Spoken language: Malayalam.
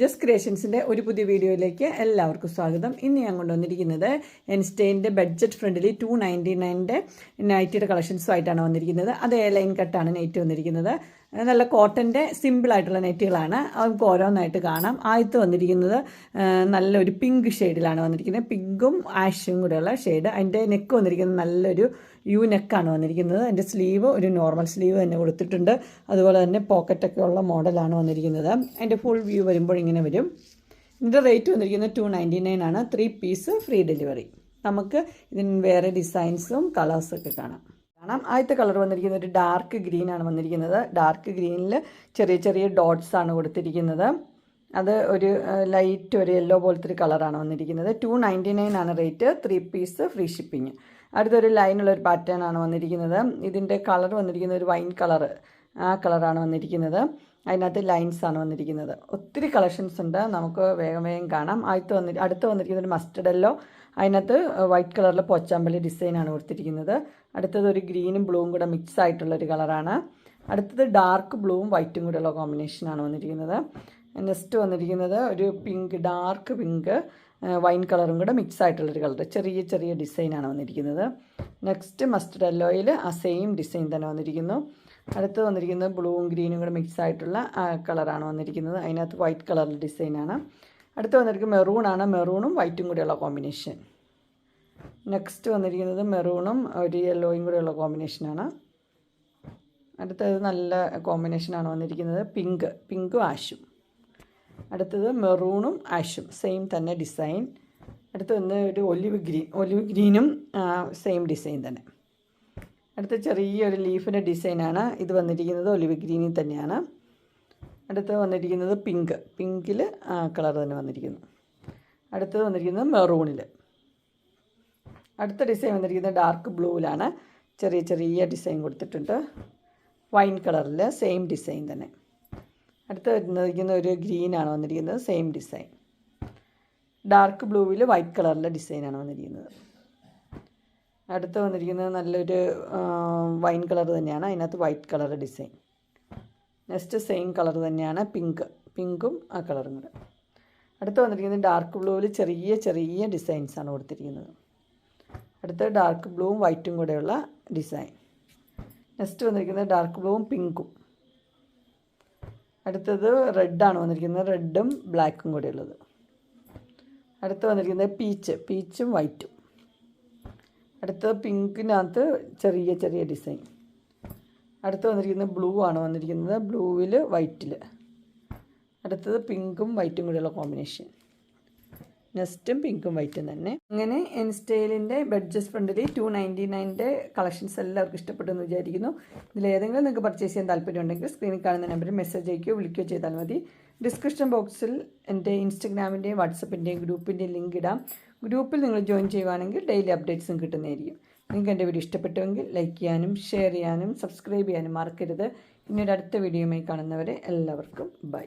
ജസ്റ്റ് ക്രിയേഷൻസിന്റെ ഒരു പുതിയ വീഡിയോയിലേക്ക് എല്ലാവർക്കും സ്വാഗതം. ഇന്ന് ഞാൻ കൊണ്ടുവന്നിരിക്കുന്നത് എൻസ്റ്റൈന്റെ ബഡ്ജറ്റ് ഫ്രണ്ടിലി ടു നയന്റി നയന്റെ നൈറ്റിയുടെ കളക്ഷൻസുമായിട്ടാണ് വന്നിരിക്കുന്നത്. അത് എ ലൈൻ കട്ടാണ് നൈറ്റ് വന്നിരിക്കുന്നത്. നല്ല കോട്ടന്റെ സിമ്പിളായിട്ടുള്ള നെറ്റുകളാണ്. നമുക്ക് ഓരോന്നായിട്ട് കാണാം. ആദ്യത്തെ വന്നിരിക്കുന്നത് നല്ലൊരു പിങ്ക് ഷെയ്ഡിലാണ് വന്നിരിക്കുന്നത്. പിങ്കും ആഷും കൂടെയുള്ള ഷെയ്ഡ്. അതിന്റെ നെക്ക് വന്നിരിക്കുന്നത് നല്ലൊരു യു നെക്കാണ് വന്നിരിക്കുന്നത്. അതിന്റെ സ്ലീവ് ഒരു നോർമൽ സ്ലീവ് തന്നെ കൊടുത്തിട്ടുണ്ട്. അതുപോലെ തന്നെ പോക്കറ്റൊക്കെ ഉള്ള മോഡലാണ് വന്നിരിക്കുന്നത്. അതിന്റെ ഫുൾ വ്യൂ വരുമ്പോൾ ഇങ്ങനെ വരും. ഇതിന്റെ റേറ്റ് വന്നിരിക്കുന്നത് ടു നയന്റി നയൻ ആണ്. Three piece free delivery. നമുക്ക് ഇതിന് വേറെ ഡിസൈൻസും കളേഴ്സൊക്കെ കാണാം. കാണാം. ആദ്യത്തെ കളർ വന്നിരിക്കുന്നത് ഒരു ഡാർക്ക് ഗ്രീൻ ആണ് വന്നിരിക്കുന്നത്. ഡാർക്ക് ഗ്രീനിൽ ചെറിയ ചെറിയ ഡോട്ട്സ് ആണ് കൊടുത്തിരിക്കുന്നത്. അത് ഒരു ലൈറ്റ് ഒരു യെല്ലോ പോലത്തെ ഒരു കളറാണ് വന്നിരിക്കുന്നത്. ടു നയന്റി നയൻ ആണ് rate three piece free shipping അടുത്തൊരു ലൈനുള്ള ഒരു പാറ്റേൺ ആണ് വന്നിരിക്കുന്നത്. ഇതിന്റെ കളർ വന്നിരിക്കുന്നത് ഒരു വൈൻ കളർ ആ കളറാണ് വന്നിരിക്കുന്നത്. അതിനകത്ത് ലൈൻസ് ആണ് വന്നിരിക്കുന്നത്. ഒത്തിരി കളക്ഷൻസ് ഉണ്ട്. നമുക്ക് വേഗം വേഗം കാണാം. അടുത്ത് വന്നി അടുത്ത് വന്നിരിക്കുന്നത് ഒരു മസ്റ്റർഡ് യെല്ലോ. അതിനകത്ത് വൈറ്റ് കളറിൽ പോച്ചാമ്പള്ളി ഡിസൈനാണ് കൊടുത്തിരിക്കുന്നത്. അടുത്തത് ഒരു ഗ്രീനും ബ്ലൂവും കൂടെ മിക്സ് ആയിട്ടുള്ള ഒരു കളറാണ് അടുത്തത് ഡാർക്ക് ബ്ലൂവും വൈറ്റും കൂടെയുള്ള കോമ്പിനേഷനാണ് വന്നിരിക്കുന്നത്. നെക്സ്റ്റ് വന്നിരിക്കുന്നത് ഒരു പിങ്ക് ഡാർക്ക് പിങ്ക് വൈൻ കളറും കൂടെ മിക്സ് ആയിട്ടുള്ളൊരു കളർ ചെറിയ ചെറിയ ഡിസൈനാണ് വന്നിരിക്കുന്നത്. നെക്സ്റ്റ് മസ്റ്റർഡ് യെല്ലോയിൽ ആ സെയിം ഡിസൈൻ തന്നെ വന്നിരിക്കുന്നു. അടുത്ത് വന്നിരിക്കുന്നത് ബ്ലൂവും ഗ്രീനും കൂടെ മിക്സ് ആയിട്ടുള്ള കളറാണ് വന്നിരിക്കുന്നത്. അതിനകത്ത് വൈറ്റ് കളറിൽ ഡിസൈനാണ് അടുത്ത് വന്നിരിക്കുന്നത് മെറൂണാണ് മെറൂണും വൈറ്റും കൂടെയുള്ള കോമ്പിനേഷൻ നെക്സ്റ്റ് വന്നിരിക്കുന്നത് മെറൂണും ഒരു യെല്ലോയും കൂടെയുള്ള കോമ്പിനേഷനാണ് അടുത്തത് നല്ല കോമ്പിനേഷനാണ് വന്നിരിക്കുന്നത് പിങ്ക് പിങ്കും ആഷും അടുത്തത് മെറൂണും ആഷും സെയിം തന്നെ ഡിസൈൻ അടുത്ത വന്ന് ഒരു ഒലിവ് ഗ്രീൻ ഒലിവ് ഗ്രീനും സെയിം ഡിസൈൻ തന്നെ. അടുത്ത ചെറിയൊരു ലീഫിന്റെ ഡിസൈനാണ് ഇത് വന്നിരിക്കുന്നത് ഒലിവ് ഗ്രീനിൽ തന്നെയാണ്. അടുത്ത് വന്നിരിക്കുന്നത് പിങ്ക് പിങ്കിൽ കളർ തന്നെ വന്നിരിക്കുന്നു. അടുത്തത് വന്നിരിക്കുന്നത് മെറൂണിൽ. അടുത്ത ഡിസൈൻ വന്നിരിക്കുന്നത് ഡാർക്ക് ബ്ലൂവിലാണ് ചെറിയ ചെറിയ ഡിസൈൻ കൊടുത്തിട്ടുണ്ട്. വൈൻ കളറിൽ സെയിം ഡിസൈൻ തന്നെ. അടുത്ത് വരുന്നിരിക്കുന്ന ഒരു ഗ്രീനാണ് വന്നിരിക്കുന്നത് സെയിം ഡിസൈൻ ഡാർക്ക് ബ്ലൂവിൽ വൈറ്റ് കളറിലെ ഡിസൈനാണ് വന്നിരിക്കുന്നത്. അടുത്ത് വന്നിരിക്കുന്നത് നല്ലൊരു വൈൻ കളർ തന്നെയാണ്. അതിനകത്ത് white colour design next same colour തന്നെയാണ് പിങ്ക് പിങ്കും ആ കളറും കൂടെ. അടുത്ത് വന്നിരിക്കുന്നത് ഡാർക്ക് ബ്ലൂവിൽ ചെറിയ ചെറിയ ഡിസൈൻസ് ആണ് കൊടുത്തിരിക്കുന്നത്. അടുത്ത് ഡാർക്ക് ബ്ലൂവും വൈറ്റും കൂടെയുള്ള ഡിസൈൻ നെക്സ്റ്റ് വന്നിരിക്കുന്നത് ഡാർക്ക് ബ്ലൂവും പിങ്കും അടുത്തത് റെഡാണ് വന്നിരിക്കുന്നത്. റെഡും ബ്ലാക്കും കൂടെ ഉള്ളത് അടുത്ത് വന്നിരിക്കുന്നത് പീച്ച്. പീച്ചും വൈറ്റും. അടുത്തത് പിങ്കിനകത്ത് ചെറിയ ചെറിയ ഡിസൈൻ. അടുത്ത് വന്നിരിക്കുന്നത് ബ്ലൂ ആണ് വന്നിരിക്കുന്നത്. ബ്ലൂവിൽ വൈറ്റിൽ അടുത്തത് പിങ്കും വൈറ്റും കൂടെയുള്ള കോമ്പിനേഷൻ. നെക്സ്റ്റും പിങ്കും വൈറ്റും തന്നെ. അങ്ങനെ എൻ സ്റ്റൈലിന്റെ ബഡ്ജറ്റ് ഫ്രണ്ടിൽ ടു നയന്റി നയന്റെ കളക്ഷൻസ് എല്ലാവർക്കും ഇഷ്ടപ്പെട്ടു എന്ന് വിചാരിക്കുന്നു ഇതിലേതെങ്കിലും നിങ്ങൾക്ക് പർച്ചേസ് ചെയ്യാൻ താല്പര്യമുണ്ടെങ്കിൽ സ്ക്രീനിൽ കാണുന്ന നമ്പറിൽ മെസ്സേജ് അയക്കുകയോ വിളിക്കുകയോ ചെയ്താൽ മതി. ഡിസ്ക്രിപ്ഷൻ ബോക്സിൽ എന്റെ ഇൻസ്റ്റഗ്രാമിന്റെയും വാട്സപ്പിന്റെയും ഗ്രൂപ്പിന്റെയും ലിങ്ക് ഇടാം. ഗ്രൂപ്പിൽ നിങ്ങൾ ജോയിൻ ചെയ്യുവാണെങ്കിൽ ഡെയിലി അപ്ഡേറ്റ്സും കിട്ടുന്നതായിരിക്കും. നിങ്ങൾക്ക് എന്റെ വീഡിയോ ഇഷ്ടപ്പെട്ടുവെങ്കിൽ ലൈക്ക് ചെയ്യാനും ഷെയർ ചെയ്യാനും സബ്സ്ക്രൈബ് ചെയ്യാനും മറക്കരുത്. ഇനി ഒരു അടുത്ത വീഡിയോയുമായി കാണുന്നവരെ എല്ലാവർക്കും ബൈ